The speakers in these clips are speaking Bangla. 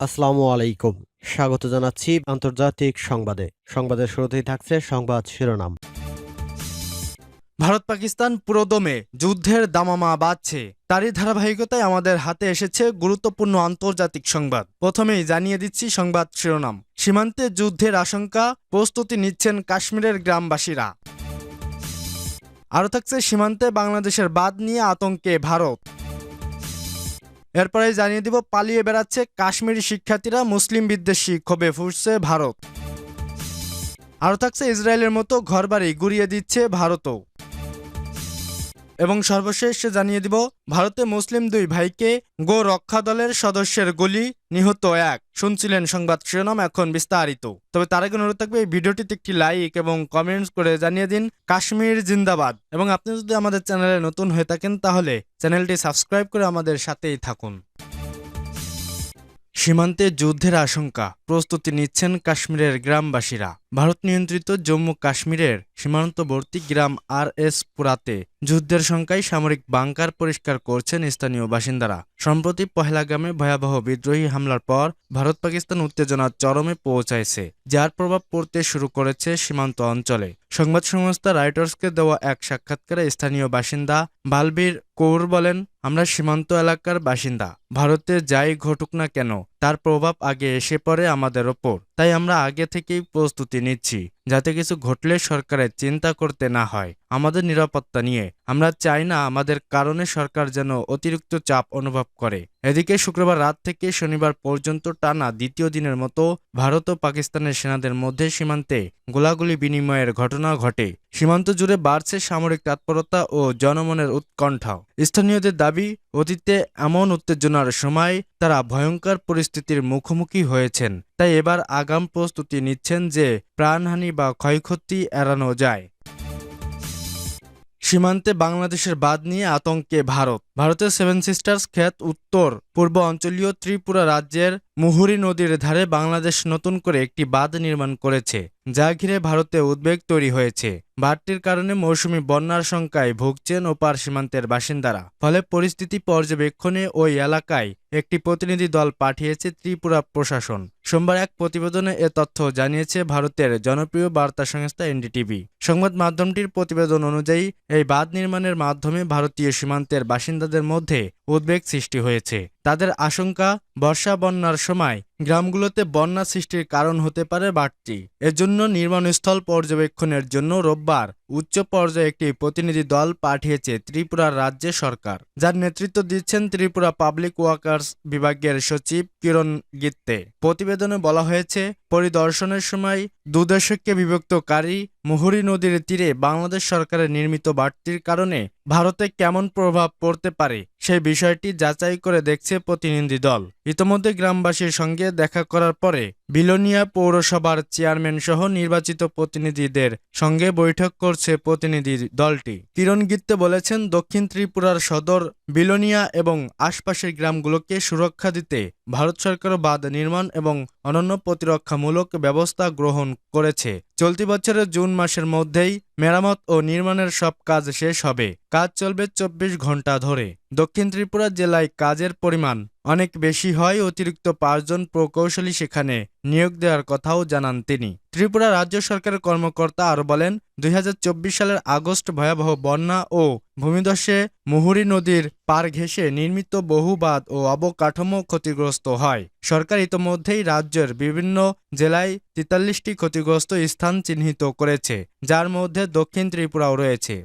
আসসালামু আলাইকুম। স্বাগত জানাচ্ছি আন্তর্জাতিক সংবাদে। সংবাদের শুরুতেই থাকছে সংবাদ শিরোনাম। ভারত পাকিস্তান পুরোদমে যুদ্ধের দামামা বাড়ছে। তারই ধারাবাহিকতায় আমাদের হাতে এসেছে গুরুত্বপূর্ণ আন্তর্জাতিক সংবাদ। প্রথমেই জানিয়ে দিচ্ছি সংবাদ শিরোনাম। সীমান্তে যুদ্ধের আশঙ্কা, প্রস্তুতি নিচ্ছেন কাশ্মীরের গ্রামবাসীরা। আরও থাকছে সীমান্তে বাংলাদেশের বাদ নিয়ে আতঙ্কে ভারত। এরপরে জানিয়ে দিব, পালিয়ে বেড়াচ্ছে কাশ্মীরি শিক্ষার্থীরা মুসলিম বিদ্বেষী, ক্ষোভে ফুটছে ভারত। আরও থাকছে ইসরায়েলের মতো ঘরবাড়ি, গুড়িয়ে দিচ্ছে ভারতও। এবং সর্বশেষ জানিয়ে দিব, ভারতে মুসলিম দুই ভাইকে গো রক্ষা দলের সদস্যের গুলি নিহত এক। শুনছিলেন সংবাদ শিরোনাম, এখন বিস্তারিত। তবে তার আগে অনুরোধ থাকবে, এই ভিডিওটিতে একটি লাইক এবং কমেন্টস করে জানিয়ে দিন, কাশ্মীর জিন্দাবাদ। এবং আপনি যদি আমাদের চ্যানেলে নতুন হয়ে থাকেন, তাহলে চ্যানেলটি সাবস্ক্রাইব করে আমাদের সাথেই থাকুন। সীমান্তে যুদ্ধের আশঙ্কা, প্রস্তুতি নিচ্ছেন কাশ্মীরের গ্রামবাসীরা। ভারত নিয়ন্ত্রিত জম্মু কাশ্মীরের সীমান্তবর্তী গ্রাম আর এস পুরাতে যুদ্ধের শঙ্কায় সামরিক বাংকার পরিষ্কার করছেন স্থানীয় বাসিন্দারা। সম্প্রতি পহেলাগামে ভয়াবহ বিদ্রোহী হামলার পর ভারত পাকিস্তান উত্তেজনার চরমে পৌঁছাইছে, যার প্রভাব পড়তে শুরু করেছে সীমান্ত অঞ্চলে। সংবাদ সংস্থা রাইটার্সকে দেওয়া এক সাক্ষাৎকারে স্থানীয় বাসিন্দা বালবীর কৌর বলেন, আমরা সীমান্ত এলাকার বাসিন্দা, ভারতে যাই ঘটুক না কেন তার প্রভাব আগে এসে পড়ে আমাদের ওপর। তাই আমরা আগে থেকেই প্রস্তুতি নিচ্ছি। যাতে কিছু ঘটলে সরকারের চিন্তা করতে না হয়। আমাদের নিরাপত্তা নিয়ে। আমরা চাই না আমাদের কারণে সরকার যেন অতিরিক্ত চাপ অনুভব করে। এদিকে শুক্রবার রাত থেকে শনিবার পর্যন্ত টানা দ্বিতীয় দিনের মতো ভারত ও পাকিস্তানের সেনাদের মধ্যে সীমান্তে গোলাগুলি বিনিময়ের ঘটনা ঘটে। সীমান্ত জুড়ে বাড়ছে সামরিক তৎপরতা ও জনমনের উৎকণ্ঠা। স্থানীয়দের দাবি, অতীতে এমন উত্তেজনার সময় তারা ভয়ঙ্কর পরিস্থিতির মুখোমুখি হয়েছেন। তাই এবার আগাম প্রস্তুতি নিচ্ছেন যে প্রাণহানি বা ক্ষয়ক্ষতি এড়ানো যায়। সীমান্তে বাংলাদেশের বাদ নিয়ে আতঙ্কে ভারত। ভারতের সেভেন সিস্টার্স খ্যাত উত্তর পূর্ব অঞ্চলীয় ত্রিপুরা রাজ্যের মুহুরী নদীর ধারে বাংলাদেশ নতুন করে একটি বাঁধ নির্মাণ করেছে, যা ঘিরে ভারতে উদ্বেগ তৈরি হয়েছে। বাঁধটির কারণে মৌসুমী বন্যার শঙ্কায় ভুগছেন ওপার সীমান্তের বাসিন্দারা। ফলে পরিস্থিতি পর্যবেক্ষণে ওই এলাকায় একটি প্রতিনিধি দল পাঠিয়েছে ত্রিপুরা প্রশাসন। সোমবার এক প্রতিবেদনে এ তথ্য জানিয়েছে ভারতের জনপ্রিয় বার্তা সংস্থা এনডিটিভি। সংবাদ মাধ্যমটির প্রতিবেদন অনুযায়ী, এই বাঁধ নির্মাণের মাধ্যমে ভারতীয় সীমান্তের বাসিন্দাদের মধ্যে উদ্বেগ সৃষ্টি হয়েছে। তাদের আশঙ্কা বর্ষা বন্যার সময় গ্রামগুলোতে বন্যা সৃষ্টির কারণ হতে পারে বাড়তি এজন্য নির্মাণস্থল পর্যবেক্ষণের জন্য রোববার উচ্চ পর্যায়ে একটি প্রতিনিধি দল পাঠিয়েছে ত্রিপুরার রাজ্য সরকার। যার নেতৃত্ব দিচ্ছেন ত্রিপুরা পাবলিক ওয়ার্কার্স বিভাগের সচিব কিরণ গিত্তে। প্রতিবেদনে বলা হয়েছে, পরিদর্শনের সময় দুদেশকে বিভক্তকারী মুহুরী নদীর তীরে বাংলাদেশ সরকারের নির্মিত বাড়তির কারণে ভারতে কেমন প্রভাব পড়তে পারে সেই বিষয়টি যাচাই করে দেখছে প্রতিনিধি দল। ইতোমধ্যে গ্রামবাসীর সঙ্গে দেখা করার পরে বিলোনিয়া পৌরসভার চেয়ারম্যান সহ নির্বাচিত প্রতিনিধিদের সঙ্গে বৈঠক করছে প্রতিনিধি দলটি। কিরণ গিত্তে বলেছেন, দক্ষিণ ত্রিপুরার সদর বিলোনিয়া এবং আশপাশের গ্রামগুলোকে সুরক্ষা দিতে ভারত সরকারও বাঁধ নির্মাণ এবং অনন্য প্রতিরক্ষামূলক ব্যবস্থা গ্রহণ করেছে। চলতি বছরের জুন মাসের মধ্যেই মেরামত ও নির্মাণের সব কাজ শেষ হবে। কাজ চলবে চব্বিশ ঘণ্টা ধরে। দক্ষিণ ত্রিপুরা জেলায় কাজের পরিমাণ অনেক বেশি হয় অতিরিক্ত পাঁচজন প্রকৌশলী সেখানে নিয়োগ দেওয়ার কথাও জানান তিনি। ত্রিপুরা রাজ্য সরকারের কর্মকর্তা আরও বলেন, দুই হাজার চব্বিশ সালের আগস্ট ভয়াবহ বন্যা ও ভূমিধসে মুহুরী নদীর পার ঘেঁষে নির্মিত বহুবাদ ও অবকাঠামো ক্ষতিগ্রস্ত হয়। সরকার ইতোমধ্যেই রাজ্যের বিভিন্ন জেলায় তেতাল্লিশটি ক্ষতিগ্রস্ত স্থান চিহ্নিত করেছে, যার মধ্যে দক্ষিণ ত্রিপুরাও রয়েছে।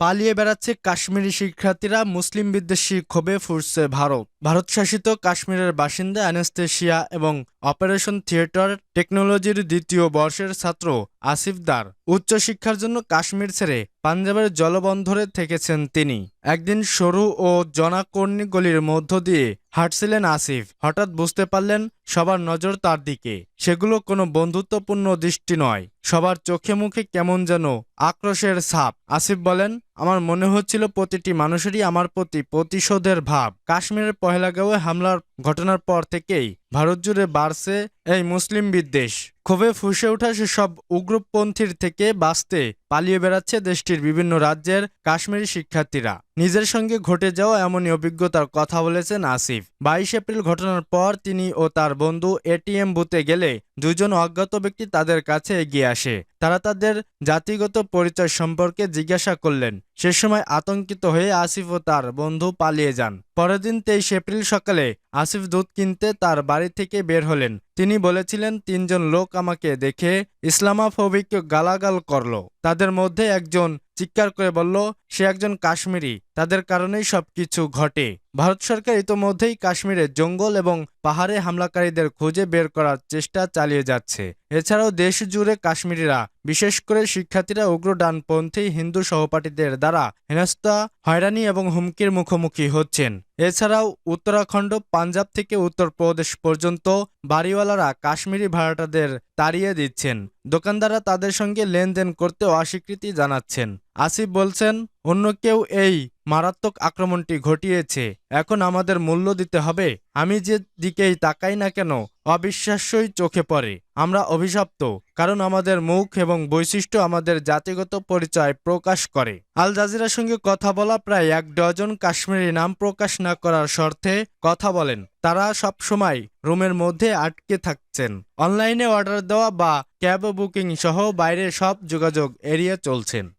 পালিয়ে বেড়াচ্ছে কাশ্মীরি শিক্ষার্থীরা মুসলিম বিদ্বেষী ক্ষোভে ফুরছে ভারত। ভারত শাসিত কাশ্মীরের বাসিন্দা, অ্যানেস্থেশিয়া এবং অপারেশন থিয়েটার টেকনোলজির দ্বিতীয় বর্ষের ছাত্র আসিফ দার। উচ্চশিক্ষার জন্য কাশ্মীর ছেড়ে পাঞ্জাবের জলবন্ধরে থেকেছেন তিনি। একদিন সরু ও জনাকর্ণী গলির মধ্য দিয়ে হাঁটছিলেন আসিফ। হঠাৎ বুঝতে পারলেন সবার নজর তার দিকে। সেগুলো কোনো বন্ধুত্বপূর্ণ দৃষ্টি নয়। সবার চোখে মুখে কেমন যেন আক্রোশের ছাপ। আসিফ বলেন, আমার মনে হচ্ছিল প্রতিটি মানুষেরই আমার প্রতি প্রতিশোধের ভাব। কাশ্মীরের পহেলাগাঁওয়ে হামলার ঘটনার পর থেকেই ভারত জুড়ে বাড়ছে এই মুসলিম বিদ্বেষ। ক্ষোভে ফুসে ওঠা সেসব উগ্রপন্থীর থেকে বাঁচতে পালিয়ে বেড়াচ্ছে দেশটির বিভিন্ন রাজ্যের কাশ্মীরি শিক্ষার্থীরা। নিজের সঙ্গে ঘটে যাওয়া এমনই অভিজ্ঞতার কথা বলেছেন আসিফ। বাইশ এপ্রিল ঘটনার পর তিনি ও তার বন্ধু এটিএম বুথে গেলে দুজন অজ্ঞাত ব্যক্তি তাদের কাছে এগিয়ে আসে। তারা তাদের জাতিগত পরিচয় সম্পর্কে জিজ্ঞাসা করলেন। সে সময় আতঙ্কিত হয়ে আসিফ ও তার বন্ধু পালিয়ে যান। পরের দিন তেইশ এপ্রিল সকালে আসিফ দুধ কিনতে তার বাড়ি থেকে বের হলেন। তিনি বলেছিলেন, তিনজন লোক আমাকে দেখে ইসলামাফোবিক গালাগাল করল। তাদের মধ্যে একজন চিৎকার করে বলল, সে একজন কাশ্মীরি। তাদের কারণেই সবকিছু ঘটে। ভারত সরকার ইতোমধ্যেই কাশ্মীরে জঙ্গল এবং পাহাড়ে হামলাকারীদের খুঁজে বের করার চেষ্টা চালিয়ে যাচ্ছে। এছাড়াও দেশ জুড়ে কাশ্মীরিরা, বিশেষ করে শিক্ষার্থীরা উগ্র ডানপন্থী হিন্দু সহপাঠীদের দ্বারা হেনস্থা, হয়রানি এবং হুমকির মুখোমুখি হচ্ছেন। এছাড়াও উত্তরাখণ্ড, পাঞ্জাব থেকে উত্তরপ্রদেশ পর্যন্ত বাড়িওয়ালারা কাশ্মীরি ভাড়াটাদের তাড়িয়ে দিচ্ছেন। দোকানদাররা তাদের সঙ্গে লেনদেন করতে অস্বীকৃতি জানাচ্ছেন। আসিফ বলছেন, অন্য কেউ এই মারাত্মক আক্রমণটি ঘটিয়েছে। এখন আমাদের মূল্য দিতে হবে। আমি যে দিকেই তাকাই না কেন, অবিশ্বাস্যই চোখে পড়ে। আমরা অভিশপ্ত, কারণ আমাদের মুখ এবং বৈশিষ্ট্য আমাদের জাতিগত পরিচয় প্রকাশ করে। আল জাজিরার সঙ্গে কথা বলা প্রায় এক ডজন কাশ্মীরি নাম প্রকাশ না করার শর্তে কথা বলেন। তারা সব সময় রুমের মধ্যে আটকে থাকছেন। অনলাইনে অর্ডার দেওয়া বা ক্যাব বুকিং সহ বাইরে সব যোগাযোগ এড়িয়ে চলছেন।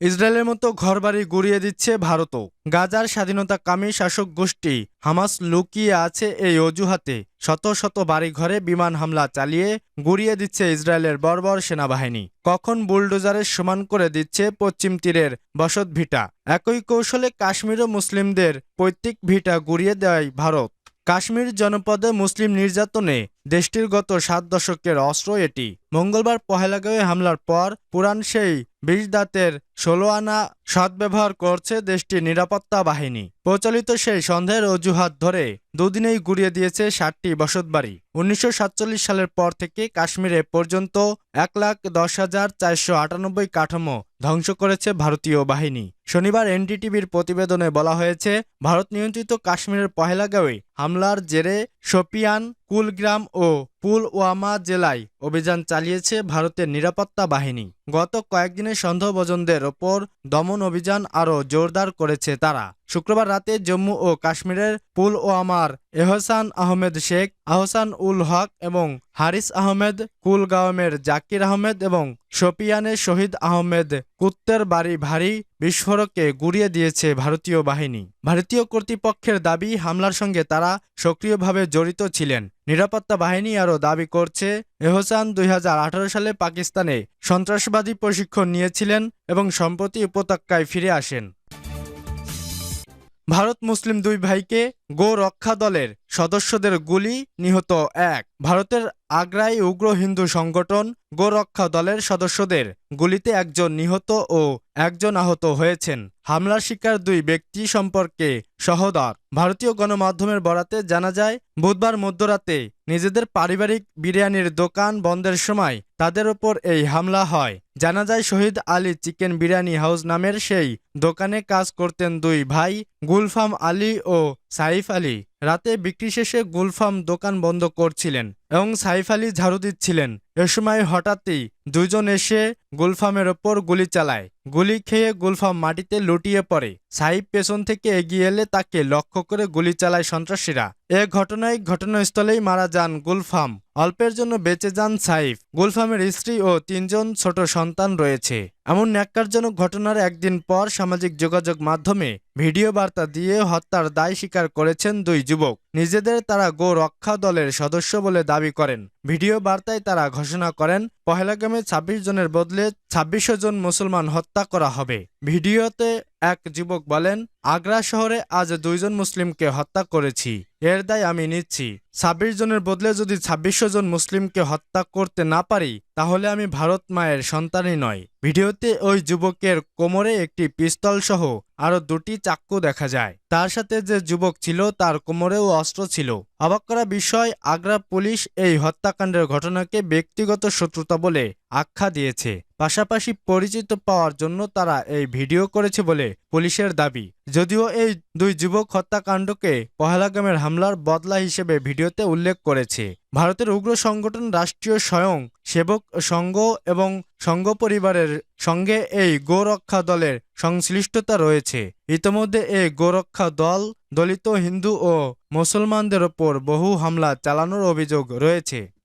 ইসরায়েলের মতো ঘরবাড়ি গুড়িয়ে দিচ্ছে ভারতও। গাজার স্বাধীনতাকামী শাসক গোষ্ঠী হামাস লুকিয়ে আছে এই অজুহাতে। শত শত বাড়িঘরে বিমান হামলা চালিয়ে গুড়িয়ে দিচ্ছে ইসরায়েলের বর্বর সেনাবাহিনী। কখন বুলডোজারের সমান করে দিচ্ছে পশ্চিম তীরের বসত ভিটা। একই কৌশলে কাশ্মীর ও মুসলিমদের পৈতৃক ভিটা গুড়িয়ে দেয় ভারত। কাশ্মীর জনপদে মুসলিম নির্যাতনে দেশটির গত সাত দশকের অস্ত্র এটি। মঙ্গলবার পহেলাগাঁওয়ে হামলার পর পুরান সেই বিশ দাঁতের ষোলো আনা সদ্ব্যবহার করছে দেশটির নিরাপত্তা বাহিনী। প্রচলিত সেই সন্দেহের অজুহাত ধরে দুদিনেই গুড়িয়ে দিয়েছে ষাটটি বসতবাড়ি। উনিশশো সাতচল্লিশ সালের পর থেকে কাশ্মীরে পর্যন্ত এক লাখ দশ হাজার চারশো আটানব্বই কাঠামো ধ্বংস করেছে ভারতীয় বাহিনী। শনিবার এনডিটিভির প্রতিবেদনে বলা হয়েছে, ভারত নিয়ন্ত্রিত কাশ্মীরের পহেলাগাঁওয়ে হামলার জেরে শোপিয়ান কুলগ্রাম ও পুলওয়ামা জেলায় অভিযান চালিয়েছে ভারতের নিরাপত্তা বাহিনী। গত কয়েকদিনে সন্দেহভোজনদের ওপর দমন অভিযান আরও জোরদার করেছে তারা। শুক্রবার রাতে জম্মু ও কাশ্মীরের পুলওয়ামার এহসান আহমেদ শেখ, আহসান উল হক এবং হারিস আহমেদ, কুলগাওমের জাকির আহমেদ এবং শোপিয়ানের শহীদ আহমেদ কুত্তের বাড়ি ভারী বিস্ফোরকে গুড়িয়ে দিয়েছে ভারতীয় বাহিনী। ভারতীয় কর্তৃপক্ষের দাবি, হামলার সঙ্গে তারা সক্রিয়ভাবে জড়িত ছিলেন। নিরাপত্তা বাহিনী আরও দাবি করছে, এহসান দুই হাজার আঠারো সালে পাকিস্তানে সন্ত্রাসবাদী প্রশিক্ষণ নিয়েছিলেন এবং সম্প্রতি উপত্যকায় ফিরে আসেন। ভারত মুসলিম দুই ভাইকে গো রক্ষা দলের সদস্যদের গুলি নিহত এক। ভারতের আগ্রায় উগ্র হিন্দু সংগঠন গো রক্ষা দলের সদস্যদের গুলিতে একজন নিহত ও একজন আহত হয়েছেন। হামলার শিকার দুই ব্যক্তি সম্পর্কে সহদর। ভারতীয় গণমাধ্যমের বরাতে জানা যায়, বুধবার মধ্যরাতে নিজেদের পারিবারিক বিরিয়ানির দোকান বন্ধের সময় তাদের ওপর এই হামলা হয়। জানা যায়, শহীদ আলী চিকেন বিরিয়ানি হাউস নামের সেই দোকানে কাজ করতেন দুই ভাই, গুলফাম আলী ও সাইফ আলী রাতে বিক্রি শেষে গুলফাম দোকান বন্ধ করছিলেন। এবং সাইফ আলী ঝাড়ু দিচ্ছিলেন। এ সময় হঠাৎই দুজন এসে গুলফামের ওপর গুলি চালায়। গুলি খেয়ে গুলফাম মাটিতে লুটিয়ে পড়ে। সাইফ পেছন থেকে এগিয়ে এলে তাকে লক্ষ্য করে গুলি চালায় সন্ত্রাসীরা। এ ঘটনায় ঘটনাস্থলেই মারা যান গুলফাম। অল্পের জন্য বেঁচে যান সাইফ। গুলফামের স্ত্রী ও তিনজন ছোট সন্তান রয়েছে। এমন ন্যাক্কারজনক ঘটনার একদিন পর সামাজিক যোগাযোগ মাধ্যমে ভিডিও বার্তা দিয়ে হত্যার দায় স্বীকার করেছেন দুই যুবক। নিজেদের তারা গো রক্ষা দলের সদস্য বলে দাবি করেন। ভিডিও বার্তায় তারা ঘোষণা করেন পহেলাগামে ছাব্বিশ জনের বদলে ছাব্বিশশো জন মুসলমান হত্যা করা হবে। ভিডিওতে এক যুবক বলেন আগ্রা শহরে আজ দুইজন মুসলিমকে হত্যা করেছি। এর দায় আমি নিচ্ছি। ছাব্বিশ জনের বদলে যদি ছাব্বিশশো জন মুসলিমকে হত্যা করতে না পারি, তাহলে আমি ভারত মায়ের সন্তানই নয়। ভিডিওতে ওই যুবকের কোমরে একটি পিস্তল সহ আরও দুটি চাক্কু দেখা যায়। তার সাথে যে যুবক ছিল, তার কোমরেও অস্ত্র ছিল। অবাক করা বিষয়, আগ্রা পুলিশ এই হত্যাকাণ্ডের ঘটনাকে ব্যক্তিগত শত্রুতা বলে আখ্যা দিয়েছে। পাশাপাশি পরিচিত পাওয়ার জন্য তারা এই ভিডিও করেছে বলে পুলিশের দাবি। যদিও এই দুই যুবক হত্যাকাণ্ডকে পহেলাগামের হামলার বদলা হিসেবে ভিডিওতে উল্লেখ করেছে। ভারতের উগ্র সংগঠন রাষ্ট্রীয় স্বয়ং সেবক সংঘ এবং সংঘ পরিবারের সঙ্গে এই গোরক্ষা দলের সংশ্লিষ্টতা রয়েছে। ইতোমধ্যে এই গোরক্ষা দল, দলিত হিন্দু ও মুসলমানদের ওপর বহু হামলা চালানোর অভিযোগ রয়েছে।